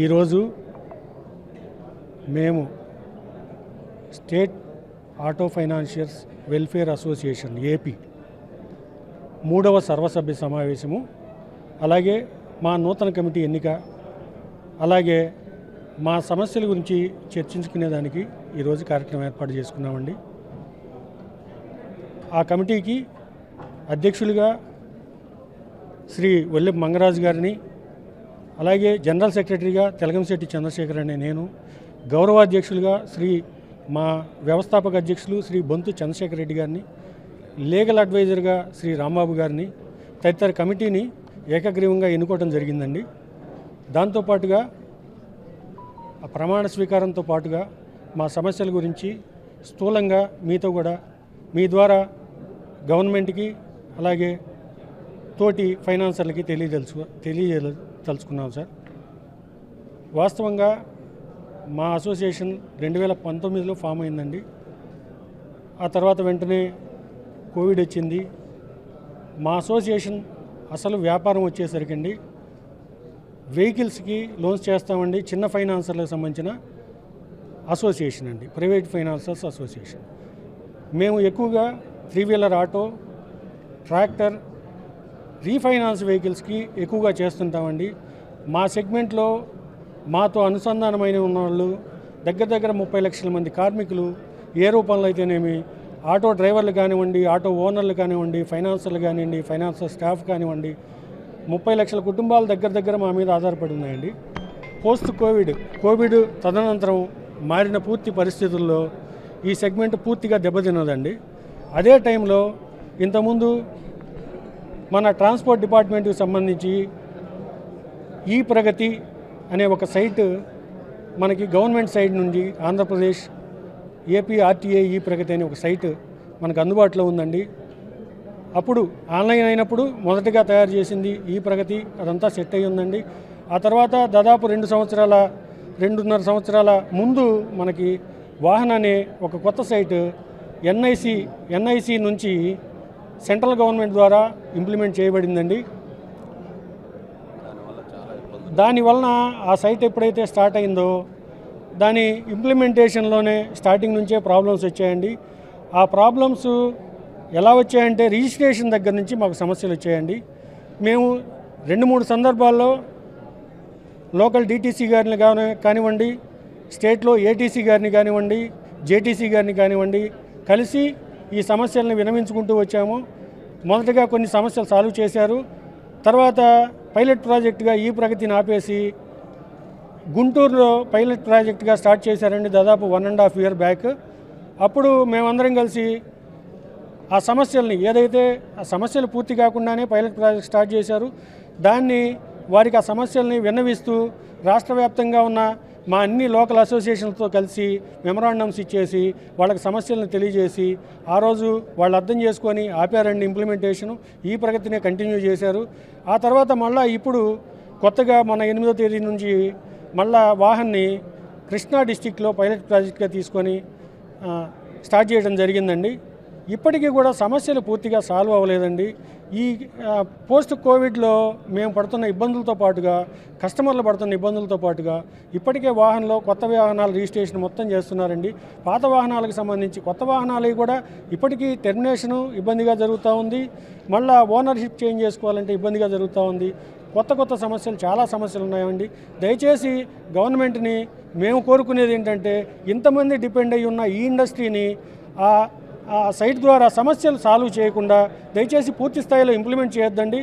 ఈరోజు మేము state auto financiers welfare association AP మూడవ సర్వసభ్య సమావేశము. అలాగే మా నూతన కమిటీ ఎన్నిక అలాగే మా సమస్యల గురించి చర్చించుకునేదానికి ఈరోజు కార్యక్రమం ఏర్పాటు చేసుకున్నామండి. ఆ కమిటీకి అధ్యక్షులుగా శ్రీ వల్లెప్ మంగరాజు గారిని అలాగే జనరల్ సెక్రటరీగా తెలగంశెట్టి చంద్రశేఖర్ అనే నేను గౌరవాధ్యక్షులుగా శ్రీ మా వ్యవస్థాపక అధ్యక్షులు శ్రీ బొంతు చంద్రశేఖర్ రెడ్డి గారిని లీగల్ అడ్వైజర్గా శ్రీ రాంబాబు గారిని తదితర కమిటీని ఏకగ్రీవంగా ఎన్నుకోవడం జరిగిందండి. దాంతోపాటుగా ఆ ప్రమాణ స్వీకారంతో పాటుగా మా సమస్యల గురించి స్థూలంగా మీతో కూడా మీ ద్వారా గవర్నమెంట్కి అలాగే తోటి ఫైనాన్సర్లకి తెలియదలుచు తలుచుకున్నాం సార్. వాస్తవంగా మా అసోసియేషన్ రెండు వేల పంతొమ్మిదిలో ఫామ్ అయిందండి. ఆ తర్వాత వెంటనే కోవిడ్ వచ్చింది. మా అసోసియేషన్ అసలు వ్యాపారం వచ్చేసరికండి వెహికల్స్కి లోన్స్ చేస్తామండి చిన్న ఫైనాన్సర్లకు సంబంధించిన అసోసియేషన్ అండి ప్రైవేట్ ఫైనాన్సర్స్ అసోసియేషన్. మేము ఎక్కువగా three wheeler auto tractor refinance వెహికల్స్కి ఎక్కువగా చేస్తుంటామండి. మా సెగ్మెంట్లో మాతో అనుసంధానమైన ఉన్నవాళ్ళు దగ్గర దగ్గర ముప్పై లక్షల మంది కార్మికులు ఏ రూపంలో అయితేనేమి ఆటో డ్రైవర్లు కానివ్వండి ఆటో ఓనర్లు కానివ్వండి ఫైనాన్సర్లు కానివ్వండి ఫైనాన్సర్ స్టాఫ్ కానివ్వండి ముప్పై లక్షల కుటుంబాలు దగ్గర దగ్గర మా మీద ఆధారపడి ఉన్నాయండి. పోస్ట్ కోవిడ్ కోవిడ్ తదనంతరం మారిన పూర్తి పరిస్థితుల్లో ఈ సెగ్మెంట్ పూర్తిగా దెబ్బతిన్నదండి. అదే టైంలో ఇంతకుముందు మన ట్రాన్స్పోర్ట్ డిపార్ట్మెంట్కి సంబంధించి ఈ ప్రగతి అనే ఒక సైట్ మనకి గవర్నమెంట్ సైడ్ నుండి ఆంధ్రప్రదేశ్ ఏపీ ఆర్టీఏ ఈ ప్రగతి అనే ఒక సైట్ మనకు అందుబాటులో ఉందండి. అప్పుడు ఆన్లైన్ అయినప్పుడు మొదటగా తయారు చేసింది ఈ ప్రగతి అదంతా సెట్ అయి ఉందండి. ఆ తర్వాత దాదాపు రెండు సంవత్సరాల రెండున్నర సంవత్సరాల ముందు మనకి వాహన అనే ఒక కొత్త సైట్ ఎన్ఐసి ఎన్ఐసి నుంచి సెంట్రల్ గవర్నమెంట్ ద్వారా ఇంప్లిమెంట్ చేయబడిందండి. దాని వలన ఆ సైట్ ఎప్పుడైతే స్టార్ట్ అయిందో దాని ఇంప్లిమెంటేషన్లోనే స్టార్టింగ్ నుంచే ప్రాబ్లమ్స్ వచ్చాయండి. ఆ ప్రాబ్లమ్స్ ఎలా వచ్చాయంటే రిజిస్ట్రేషన్ దగ్గర నుంచి మాకు సమస్యలు వచ్చాయండి. మేము రెండు మూడు సందర్భాల్లో లోకల్ డీటీసీ గారిని కాని కానివ్వండి స్టేట్లో ఏటీసీ గారిని కానివ్వండి జేటీసీ గారిని కానివ్వండి కలిసి ఈ సమస్యలను వినమించుకుంటూ వచ్చాము. మొదటగా కొన్ని సమస్యలు సాల్వ్ చేశారు. తర్వాత పైలట్ ప్రాజెక్టుగా ఈ ప్రగతిని ఆపేసి గుంటూరులో పైలట్ ప్రాజెక్టుగా స్టార్ట్ చేశారండి దాదాపు one and half year back. అప్పుడు మేమందరం కలిసి ఆ సమస్యల్ని ఏదైతే ఆ సమస్యలు పూర్తి కాకుండానే పైలట్ ప్రాజెక్ట్ స్టార్ట్ చేశారు దాన్ని వారికి ఆ సమస్యల్ని విన్నవిస్తూ రాష్ట్ర వ్యాప్తంగా ఉన్న మా అన్ని లోకల్ అసోసియేషన్లతో కలిసి మెమరాండమ్స్ ఇచ్చేసి వాళ్ళకి సమస్యలను తెలియజేసి ఆ రోజు వాళ్ళు అర్థం చేసుకొని ఆపారండి ఇంప్లిమెంటేషను ఈ ప్రగతినే కంటిన్యూ చేశారు. ఆ తర్వాత మళ్ళీ ఇప్పుడు కొత్తగా మన ఎనిమిదో తేదీ నుంచి మళ్ళా వాహన్ని కృష్ణా డిస్టిక్లో పైలట్ ప్రాజెక్ట్గా తీసుకొని స్టార్ట్ చేయడం జరిగిందండి. ఇప్పటికీ కూడా సమస్యలు పూర్తిగా సాల్వ్ అవ్వలేదండి. ఈ పోస్ట్ కోవిడ్లో మేము పడుతున్న ఇబ్బందులతో పాటుగా కస్టమర్లు పడుతున్న ఇబ్బందులతో పాటుగా ఇప్పటికే వాహనంలో కొత్త వాహనాల రిజిస్ట్రేషన్ మొత్తం చేస్తున్నారండి. పాత వాహనాలకు సంబంధించి కొత్త వాహనాలు కూడా ఇప్పటికీ టెర్మినేషను ఇబ్బందిగా జరుగుతూ ఉంది. మళ్ళా ఓనర్షిప్ చేంజ్ చేసుకోవాలంటే ఇబ్బందిగా జరుగుతూ ఉంది. కొత్త కొత్త సమస్యలు చాలా సమస్యలు ఉన్నాయండి. దయచేసి గవర్నమెంట్ని మేము కోరుకునేది ఏంటంటే ఇంతమంది డిపెండ్ అయి ఉన్న ఈ ఇండస్ట్రీని ఆ సైట్ ద్వారా సమస్యలు సాల్వ్ చేయకుండా దయచేసి పూర్తి స్థాయిలో ఇంప్లిమెంట్ చేయొద్దండి.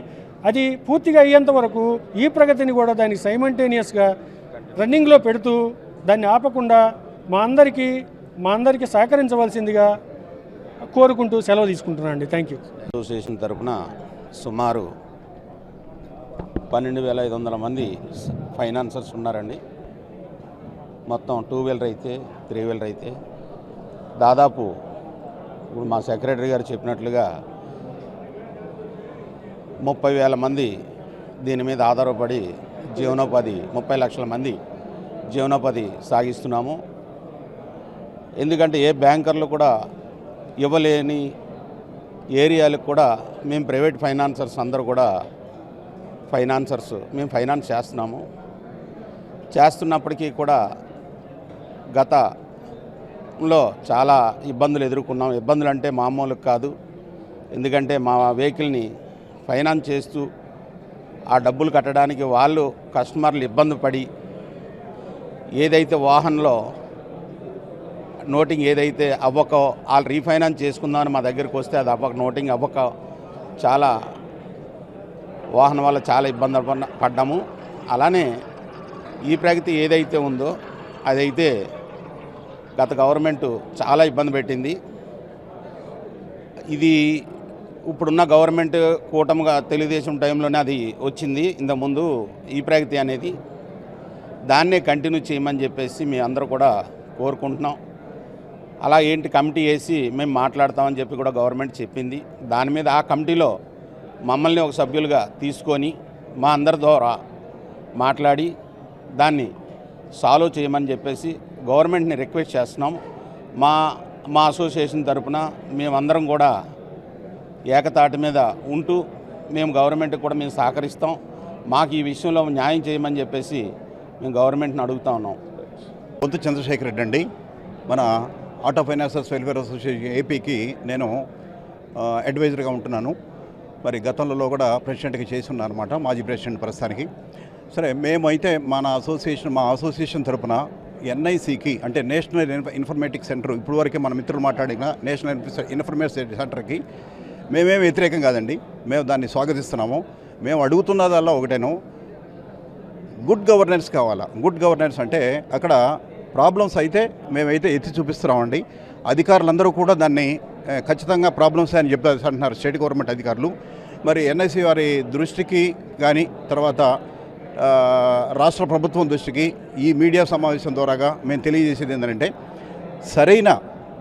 అది పూర్తిగా అయ్యేంత వరకు ఈ ప్రగతిని కూడా దాన్ని సైమంటేనియస్గా రన్నింగ్లో పెడుతూ దాన్ని ఆపకుండా మా అందరికీ మా అందరికీ సహకరించవలసిందిగా కోరుకుంటూ సెలవు తీసుకుంటున్నాను అండి. థ్యాంక్ యూ అసోసియేషన్ తరఫున సుమారు పన్నెండు వేల ఐదు వందల మంది ఫైనాన్సర్స్ ఉన్నారండి. మొత్తం టూ వీలర్ అయితే త్రీ వీలర్ అయితే దాదాపు ఇప్పుడు మా సెక్రటరీ గారు చెప్పినట్లుగా ముప్పై వేల మంది దీని మీద ఆధారపడి జీవనోపాధి ముప్పై లక్షల మంది జీవనోపాధి సాగిస్తున్నాము. ఎందుకంటే ఏ బ్యాంకర్లు కూడా ఇవ్వలేని ఏరియాలకు కూడా మేము ప్రైవేట్ ఫైనాన్సర్స్ అందరూ కూడా ఫైనాన్సర్స్ మేము ఫైనాన్స్ చేస్తున్నాము. చేస్తున్నప్పటికీ కూడా గత లో చాలా ఇబ్బందులు ఎదుర్కొన్నాం. ఇబ్బందులు అంటే మామూలు కాదు. ఎందుకంటే మా వెహికల్ని ఫైనాన్స్ చేస్తూ ఆ డబ్బులు కట్టడానికి వాళ్ళు కస్టమర్లు ఇబ్బంది పడి ఏదైతే వాహనంలో నోటింగ్ ఏదైతే అవ్వక వాళ్ళు రీఫైనాన్స్ చేసుకుందామని మా దగ్గరికి వస్తే అది అవ్వక నోటింగ్ అవ్వక చాలా వాహనం వల్ల చాలా ఇబ్బంది పడ్డాము. అలానే ఈ ప్రగతి ఏదైతే ఉందో అదైతే గత గవర్నమెంట్ చాలా ఇబ్బంది పెట్టింది. ఇది ఇప్పుడున్న గవర్నమెంట్ కూటమిగా తెలుగుదేశం టైంలోనే అది వచ్చింది. ఇంతకుముందు ఈ ప్రగతి అనేది దాన్నే కంటిన్యూ చేయమని చెప్పేసి మీ అందరూ కూడా కోరుకుంటున్నాం. అలా ఏంటి కమిటీ వేసి మేము మాట్లాడతామని చెప్పి కూడా గవర్నమెంట్ చెప్పింది. దాని మీద ఆ కమిటీలో మమ్మల్ని ఒక సభ్యులుగా తీసుకొని మా అందరి ద్వారా మాట్లాడి దాన్ని సాల్వ్ చేయమని చెప్పేసి గవర్నమెంట్ని రిక్వెస్ట్ చేస్తున్నాం. మా మా అసోసియేషన్ తరపున మేమందరం కూడా ఏకతాటి మీద ఉంటూ మేము గవర్నమెంట్కి కూడా మేము సహకరిస్తాం. మాకు ఈ విషయంలో న్యాయం చేయమని చెప్పేసి మేము గవర్నమెంట్ని అడుగుతా ఉన్నాం. పొంతు చంద్రశేఖర్ రెడ్డి అండి. మన ఆటో ఫైనాన్సర్స్ వెల్ఫేర్ అసోసియేషన్ ఏపీకి నేను అడ్వైజర్గా ఉంటున్నాను. మరి గతంలో కూడా ప్రెసిడెంట్కి చేసి ఉన్నాను అనమాట మాజీ ప్రెసిడెంట్ ప్రస్తుతానికి. సరే మేమైతే మన అసోసియేషన్ మా అసోసియేషన్ తరపున ఎన్ఐసికి అంటే నేషనల్ ఇన్ఫర్మేటిక్ సెంటర్ ఇప్పుడు వరకే మన మిత్రులు మాట్లాడిన నేషనల్ ఇన్ఫర్మేషన్ సెంటర్కి మేమేం వ్యతిరేకం కాదండి. మేము దాన్ని స్వాగతిస్తున్నాము. మేము అడుగుతున్నదల్లా ఒకటేను. గుడ్ గవర్నెన్స్ కావాలా? గుడ్ గవర్నెన్స్ అంటే అక్కడ ప్రాబ్లమ్స్ అయితే మేమైతే ఎత్తి చూపిస్తున్నామండి. అధికారులందరూ కూడా దాన్ని ఖచ్చితంగా ప్రాబ్లమ్స్ అని చెప్తారు అంటున్నారు స్టేట్ గవర్నమెంట్ అధికారులు. మరి ఎన్ఐసి వారి దృష్టికి కానీ తర్వాత రాష్ట్ర ప్రభుత్వం దృష్టికి ఈ మీడియా సమావేశం ద్వారాగా మేము తెలియజేసేది ఏంటంటే సరైన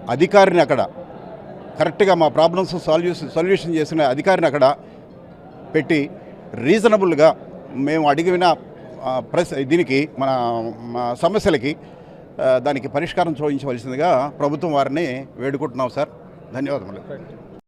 అధికారిని అక్కడ కరెక్ట్గా మా ప్రాబ్లమ్స్ సాల్యూషన్ సొల్యూషన్ చేసిన అధికారిని అక్కడ పెట్టి రీజనబుల్గా మేము అడిగిన ఆ, ప్రస్ దీనికి మన మా సమస్యలకి దానికి పరిష్కారం చూపించవలసిందిగా ప్రభుత్వం వారిని వేడుకుంటున్నాం సార్. ధన్యవాదములు.